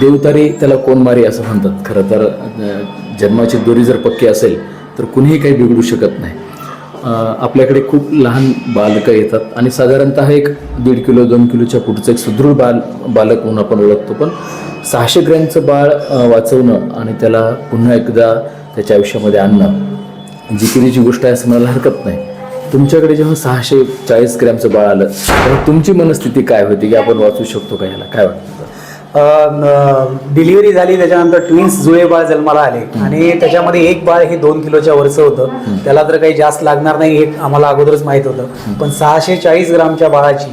देवतारी त्याला कोण मारी असं म्हणतात. खरं तर जन्माची दोरी जर पक्की असेल तर कुणीही काही बिघडू शकत नाही. आपल्याकडे खूप लहान बालकं येतात आणि साधारणतः एक दीड किलो दोन किलोच्या पुढचं एक सुदृढ बाल बालक म्हणून आपण ओळखतो. पण सहाशे ग्रॅमचं बाळ वाचवणं आणि त्याला पुन्हा एकदा त्याच्या आयुष्यामध्ये आणणं जिकिरीची गोष्ट आहे असं म्हणायला हरकत नाही. तुमच्याकडे जेव्हा सहाशे चाळीस ग्रॅमचं बाळ आलं तेव्हा तुमची मनस्थिती काय होती की आपण वाचू शकतो का याला? काय वाटतं? डिलिव्हरी झाली त्याच्यानंतर ट्विन्स जुळे बाळ जन्माला आले. आणि त्याच्यामध्ये एक बाळ हे दोन किलोच्या वरचं होतं. त्याला तर काही जास्त लागणार नाही हे आम्हाला अगोदरच माहीत होतं. पण सहाशे चाळीस ग्रामच्या बाळाची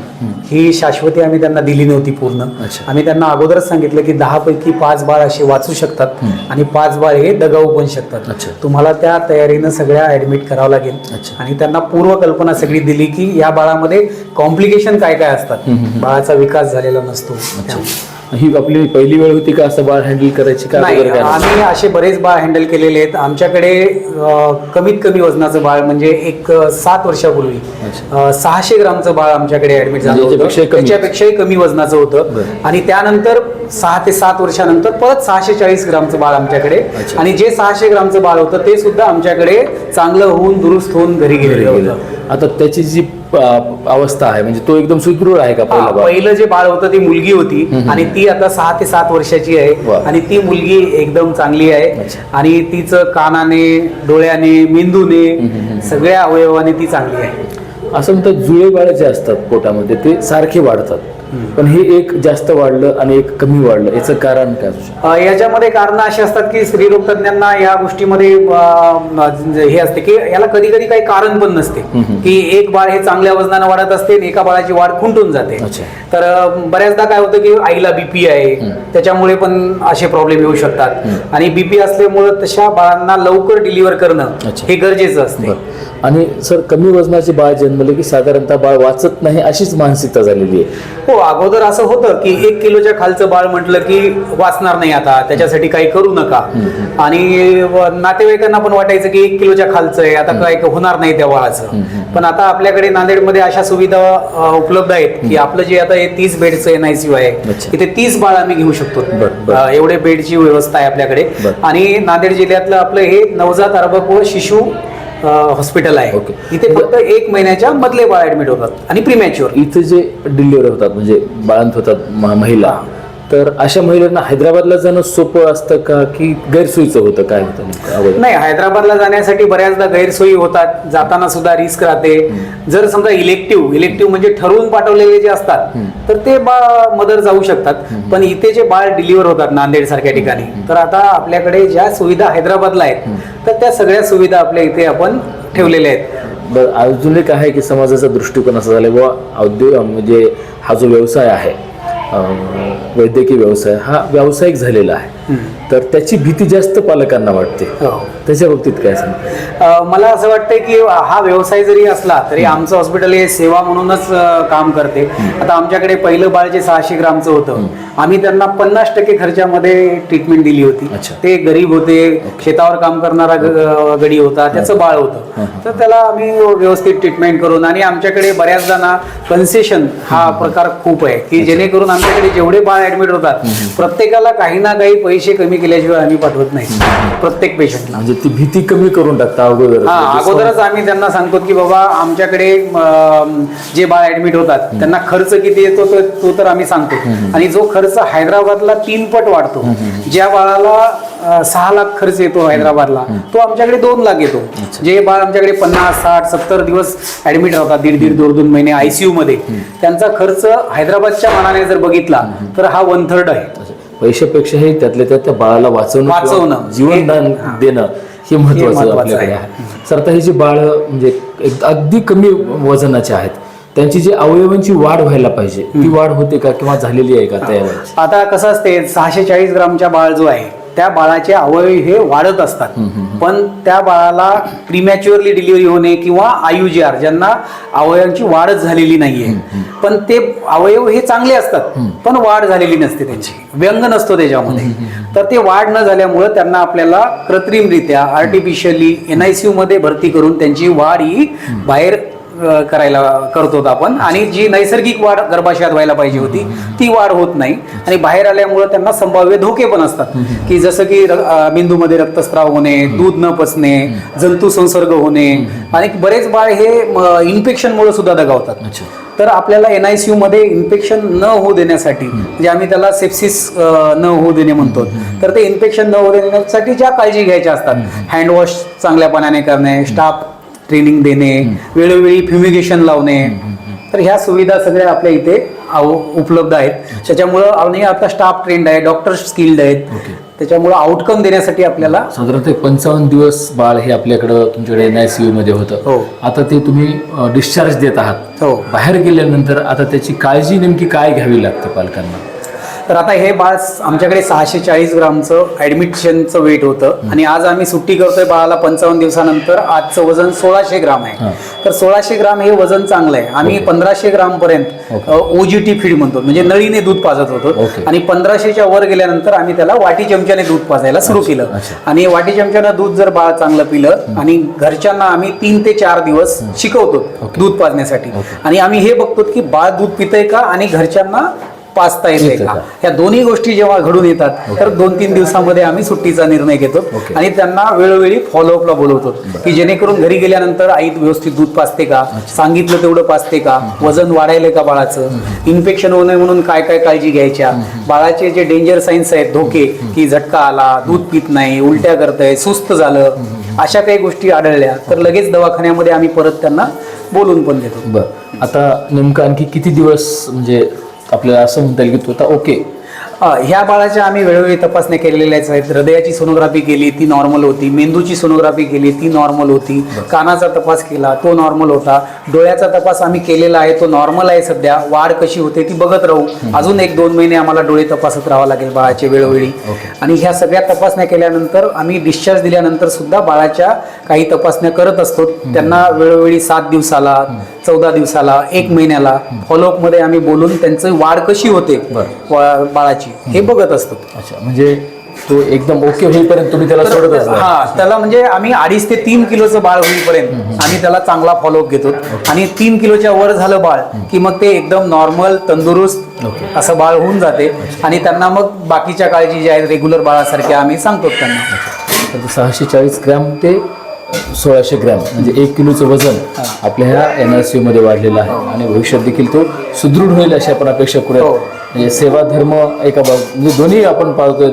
ही शाश्वती आम्ही त्यांना दिली नव्हती पूर्ण. आम्ही त्यांना अगोदरच सांगितलं की दहा पैकी पाच बाळ असे वाचू शकतात आणि पाच बाळ हे दगावू पण शकतात. तुम्हाला त्या तयारीनं सगळ्या ऍडमिट करावं लागेल. आणि त्यांना पूर्व कल्पना सगळी दिली की या बाळामध्ये कॉम्प्लिकेशन काय काय असतात बाळाचा विकास झालेला नसतो. ही आपली पहिली वेळ होती का असं बाळ हँडल करायची का नाही अगोदर काय नव्हतं? आम्ही असे बरेच बाळ हँडल केलेले आहेत आमच्याकडे अं, कमीत कमी वजनाचं बाळ म्हणजे एक अं, सात वर्षापूर्वी अच्छा. अं, सहाशे ग्रामचं बाळ आमच्याकडे ऍडमिट झालं म्हणजे होतं याच्यापेक्षाही कमी? त्याच्यापेक्षाही कमी वजनाचं होतं बरं. आणि त्यानंतर सहा ते सात वर्षानंतर परत सहाशे चाळीस ग्रामचं बाळ आमच्याकडे अच्छा. आणि जे सहाशे ग्रामचं बाळ होतं ते सुद्धा आमच्याकडे चांगलं होऊन दुरुस्त होऊन घरी गेलेलं होतं आता त्याची जी अवस्था आहे. म्हणजे तो एकदम सुदृढ आहे का पहिला बाळ पहिलं जे बाळ होतं ती मुलगी होती आणि ती आता सहा ते सात वर्षाची वा. आहे आणि ती मुलगी एकदम चांगली आहे अच्छा. आणि तिचं कानाने डोळ्याने मेंदूने सगळ्या अवयवाने ती चांगली आहे. असं म्हणतात जुळे बाळ जे असतात पोटामध्ये ते सारखे वाढतात. पण हे एक जास्त वाढलं आणि एक कमी वाढलं. याचं कारण काय असू शकतं? याच्यामध्ये कारण अशी असतात की स्त्रीरोग तज्ञांना या गोष्टीमध्ये अ, हे असते की याला कधी कधी काही कारण पण नसते. की एक बाळ हे चांगल्या वजनानं वाढत असते आणि एका बाळाची वाढ खुंटून जाते. अच्छा. तर अ, बऱ्याचदा काय होतं की आईला बीपी आहे. त्याच्यामुळे पण असे प्रॉब्लेम येऊ शकतात. आणि बीपी असल्यामुळे तशा बाळांना लवकर डिलिव्हर करणं अच्छा. हे गरजेचं असते. बरं. आणि सर कमी वजनाचे बाळ जन्मले की साधारणतः बाळ वाचत नाही अशीच मानसिकता झालेली आहे. हो अगोदर असं होतं की एक किलोच्या खालचं बाळ म्हटलं की वाचणार नाही आता त्याच्यासाठी काही करू नका. आणि नातेवाईकांना पण वाटायचं की एक किलोच्या खालचं आहे आता काय होणार नाही त्या बाळाचं. पण आता आपल्याकडे नांदेडमध्ये अशा सुविधा उपलब्ध आहेत की आपलं जे आता हे तीस बेडचं एन आय सी आहे. तिथे तीस बाळ आम्ही घेऊ शकतो. एवढे बेडची व्यवस्था आहे आपल्याकडे. आणि नांदेड जिल्ह्यातलं आपलं हे नवजात अर्भक व शिशु हॉस्पिटल आहे. ओके. इथे फक्त एक महिन्याच्या मधले बाळ ऍडमिट होतात आणि प्रिमॅच्युअर इथे जे डिलिव्हरी होतात म्हणजे बाळंत होतात म- महिला तर अशा महिलांना हैदराबादला जाणं सोपं असतं का? की गैरसोयीचं होतं काय होतं? नाही हैदराबादला जाण्यासाठी बऱ्याचदा गैरसोयी होतात. जाताना सुद्धा रिस्क राहते. जर समजा इलेक्टिव्ह इलेक्टिव्ह म्हणजे ठरवून पाठवलेले जे असतात तर ते बाळ मदर जाऊ शकतात. पण इथे जे बाळ डिलिव्हर होतात नांदेड सारख्या ठिकाणी तर आता आपल्याकडे ज्या सुविधा हैदराबादला आहेत तर त्या सगळ्या सुविधा आपल्या इथे आपण ठेवलेल्या आहेत. अजून एक आहे की समाजाचा दृष्टिकोन असा झाला बुवा औद्योगिक म्हणजे हा जो व्यवसाय आहे वैद्यकीय व्यवसाय हा व्यावसायिक झालेला आहे. तर त्याची भीती जास्त पालकांना वाटते. हो. त्याच्या बाबतीत काय सांग मला असं वाटतंय की हा व्यवसाय जरी असला तरी आमचं हॉस्पिटल हे सेवा म्हणूनच काम करते. आता आमच्याकडे पहिलं बाळ जे सहाशे ग्रामचं होतं आम्ही त्यांना पन्नास टक्के खर्चामध्ये ट्रीटमेंट दिली होती. ते गरीब होते शेतावर काम करणारा गडी होता त्याचं बाळ होतं. तर त्याला आम्ही व्यवस्थित ट्रीटमेंट करून आणि आमच्याकडे बऱ्याचदा ना कन्सेशन हा प्रकार खूप आहे की जेणेकरून आमच्याकडे जेवढे बाळ ऍडमिट होतात प्रत्येकाला काही ना काही पैसे कमी केल्याशिवाय आम्ही पाठवत नाही. प्रत्येक पेशंटला म्हणजे ती भीती कमी करून टाकता अगोदर. हा अगोदरच आम्ही त्यांना सांगतो की बाबा आमच्याकडे जे बाळ ऍडमिट होतात त्यांना खर्च किती येतो तो तो तर आम्ही सांगतो. आणि जो खर्च हैदराबादला तीन पट वाढतो ज्या बाळाला सहा लाख खर्च येतो हैदराबादला तो आमच्याकडे दोन लाख येतो. जे बाळ आमच्याकडे पन्नास साठ सत्तर दिवस ऍडमिट राहतात दीड दीड दोन दोन महिने आयसीयू मध्ये त्यांचा खर्च हैदराबादच्या मानाने जर बघितला तर हा वन थर्ड आहे. पैशापेक्षाही त्यातल्या त्यात त्या बाळाला वाचवणं वाचवणं. जीवनदान देणं हे महत्वाचं आपल्याकडे आहे. सर आता ही जी बाळ म्हणजे अगदी कमी वजनाचे आहेत त्यांची जी अवयवांची वाढ व्हायला पाहिजे ती वाढ होते का किंवा झालेली आहे का त्या वयाची? आता कसं असते सहाशे चाळीस ग्रामच्या बाळ जो आहे त्या बाळाचे अवयव हे वाढत असतात. पण त्या बाळाला प्रिमॅच्युअरली डिलिव्हरी होणे किंवा आयुजीआर ज्यांना अवयवांची वाढच झालेली नाहीये. पण ते अवयव हे चांगले असतात पण वाढ झालेली नसते त्यांची. व्यंग नसतो त्याच्यामध्ये. तर ते वाढ न झाल्यामुळं त्यांना आपल्याला कृत्रिमरित्या आर्टिफिशियली एनआयसीयू मध्ये भरती करून त्यांची वाढ ही बाहेर करायला करतो आपण. आणि जी नैसर्गिक वाढ गर्भाशयात व्हायला पाहिजे होती ती वाढ होत नाही. आणि बाहेर आल्यामुळे त्यांना संभाव्य धोके पण असतात. की जसं की मेंदूमध्ये रक्तस्राव होणे दूध न पचणे जंतू संसर्ग होणे आणि बरेच बाळ हे इन्फेक्शनमुळे सुद्धा दगावतात. तर आपल्याला एन आय सी मध्ये इन्फेक्शन न होऊ देण्यासाठी म्हणजे आम्ही त्याला सेप्सिस न होऊ देणे म्हणतो. तर ते इन्फेक्शन न होऊ देण्यासाठी ज्या काळजी घ्यायच्या असतात हँडवॉश चांगल्या पाण्याने करणे स्टाफ ट्रेनिंग देणे वेळोवेळी फ्युमिगेशन लावणे. तर ह्या सुविधा सगळ्या आपल्या इथे आव- उपलब्ध आहेत. त्याच्यामुळं आणि आता स्टाफ ट्रेंड आहे डॉक्टर स्किल्ड आहेत. त्याच्यामुळं आउटकम देण्यासाठी आपल्याला साधारणतः पंचावन्न दिवस बाळ हे आपल्याकडं तुमच्याकडे एन आय सी मध्ये होतं. हो. आता ते तुम्ही डिस्चार्ज देत आहात. हो. बाहेर गेल्यानंतर आता त्याची काळजी नेमकी काय घ्यावी लागते पालकांना? तर आता हे बाळ आमच्याकडे सहाशे चाळीस ग्रामचं ऍडमिशनचं वेट होतं आणि आज आम्ही सुट्टी करतोय बाळाला पंचावन्न दिवसानंतर आजचं वजन सोळाशे ग्राम. आहे तर सोळाशे ग्राम हे वजन चांगलं आहे आम्ही. पंधराशे ग्राम पर्यंत ओके. ओजीटी फीड म्हणतो म्हणजे नळीने दूध पाजत होतो. आणि पंधराशेच्या वर गेल्यानंतर आम्ही त्याला वाटी चमच्याने दूध पाजायला सुरू केलं. आणि वाटी चमच्यानं दूध जर बाळ चांगलं पिलं आणि घरच्यांना आम्ही तीन ते चार दिवस शिकवतो. दूध पाजण्यासाठी. आणि आम्ही हे बघतो की बाळ दूध पितंय का आणि घरच्यांना पाजता येते का? का? या दोन्ही गोष्टी जेव्हा घडून येतात तर दोन तीन दिवसामध्ये आम्ही सुट्टीचा निर्णय घेतो. आणि त्यांना वेळोवेळी फॉलोअपला बोलवतो. की जेणेकरून घरी गेल्यानंतर आई व्यवस्थित दूध पाजते का? सांगितलं तेवढं पाजते का? वजन वाढायलंय का बाळाचं? इन्फेक्शन होऊ नये म्हणून काय काय काळजी घ्यायच्या? बाळाचे जे डेंजर साईन्स आहेत धोके की झटका आला दूध पित नाही उलट्या करतंय सुस्त झालं अशा काही गोष्टी आढळल्या तर लगेच दवाखान्यामध्ये आम्ही परत त्यांना बोलून पण देतो. बर. आता नेमकं आणखी किती दिवस म्हणजे आपल्याला असं म्हणता येईल की तो आता ओके ह्या बाळाच्या आम्ही वेळोवेळी तपासण्या केलेल्याच आहेत हृदयाची सोनोग्राफी केली ती नॉर्मल होती. मेंदूची सोनोग्राफी केली ती नॉर्मल होती. कानाचा तपास केला तो नॉर्मल होता. डोळ्याचा तपास आम्ही केलेला आहे तो नॉर्मल आहे सध्या. वाढ कशी होते ती बघत राहू. अजून एक दोन महिने आम्हाला डोळे तपासत राहावं लागेल बाळाचे वेळोवेळी. आणि ह्या सगळ्या तपासण्या केल्यानंतर आम्ही डिस्चार्ज दिल्यानंतर सुद्धा बाळाच्या काही तपासण्या करत असतो. त्यांना वेळोवेळी सात दिवसाला चौदा दिवसाला एक महिन्याला फॉलोअपमध्ये आम्ही बोलून त्यांची वाढ कशी होते बरं. बाळाची हे बघत असतो अच्छा म्हणजे तो एकदम ओके होईपर्यंत तुम्ही त्याला तर- नाही हा त्याला म्हणजे आम्ही अडीच ते तीन किलोचं बाळ होईपर्यंत आम्ही त्याला चांगला फॉलोअप घेतो. आणि तीन किलोच्या वर झालं बाळ की मग ते एकदम नॉर्मल तंदुरुस्त. असं बाळ होऊन जाते. आणि त्यांना मग बाकीच्या काळजी ज्या आहेत रेग्युलर बाळासारख्या आम्ही सांगतो त्यांना. सहाशे चाळीस ग्रॅम ते सोळाशे ग्रॅम म्हणजे एक किलोचं वजन आपल्या ह्या एन आर सी मध्ये वाढलेलं आहे. आणि भविष्यात देखील तो सुदृढ होईल अशी आपण अपेक्षा करूया हो. म्हणजे सेवा धर्म एका बाब म्हणजे दोन्ही आपण पाळतोय.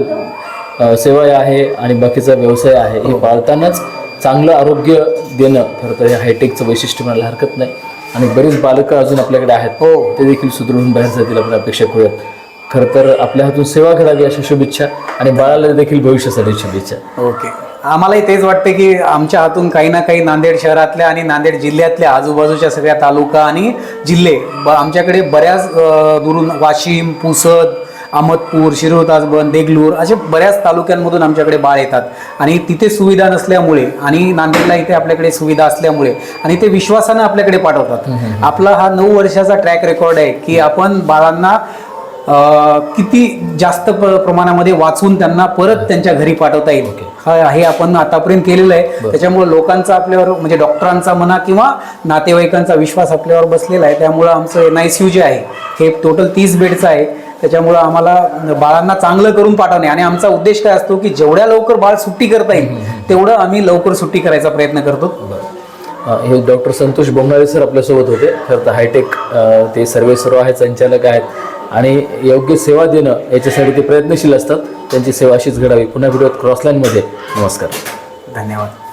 अं, सेवा आहे आणि बाकीचा व्यवसाय आहे. हे पाळतानाच चांगलं आरोग्य देणं खरं तर हे हायटेकचं वैशिष्ट्य म्हणायला हरकत नाही. आणि बरेच बालकं अजून आपल्याकडे आहेत. हो. ते देखील सुदृढून बाहेर जातील आपण अपेक्षा करूयात. खरं तर आपल्या हातून सेवा घडावी अशा शुभेच्छा आणि बाळाला देखील भविष्यासाठी शुभेच्छा. ओके. आम्हालाही तेच वाटते की आमच्या हातून काही ना काही नांदेड शहरातल्या आणि नांदेड जिल्ह्यातल्या आजूबाजूच्या सगळ्या तालुका आणि जिल्हे ब आमच्याकडे बऱ्याच दुरून वाशिम पुसद अहमदपूर शिरूर ताजबन देगलूर असे बऱ्याच तालुक्यांमधून आमच्याकडे बाळ येतात. आणि तिथे सुविधा नसल्यामुळे आणि नांदेडला इथे आपल्याकडे सुविधा असल्यामुळे आणि ते विश्वासानं आपल्याकडे पाठवतात. आपला हा नऊ वर्षाचा ट्रॅक रेकॉर्ड आहे की आपण बाळांना किती जास्त प- प्रमाणामध्ये वाचून त्यांना परत त्यांच्या घरी पाठवता येईल? हा- हे आपण आतापर्यंत केलेलं आहे. त्याच्यामुळे लोकांचा आपल्यावर म्हणजे डॉक्टरांचा म्हणा किंवा नातेवाईकांचा विश्वास आपल्यावर बसलेला आहे. त्यामुळं आमचं एन आय सी यू जे आहे हे टोटल तीस बेडचं आहे. त्याच्यामुळं आम्हाला बाळांना चांगलं करून पाठवणे. आणि आमचा उद्देश काय असतो की जेवढ्या लवकर बाळ सुट्टी करता येईल तेवढं आम्ही लवकर सुट्टी करायचा प्रयत्न करतो. हे डॉक्टर संतोष बोंगाळे सर आपल्यासोबत होते. खरं तर हायटेक ते सर्वे सर्व आहेत संचालक आहेत. आणि योग्य सेवा देणं याच्यासाठी ते प्रयत्नशील असतात. त्यांची सेवा अशीच घडावी. पुन्हा व्हिडिओत क्रॉसलाईनमध्ये. नमस्कार. धन्यवाद.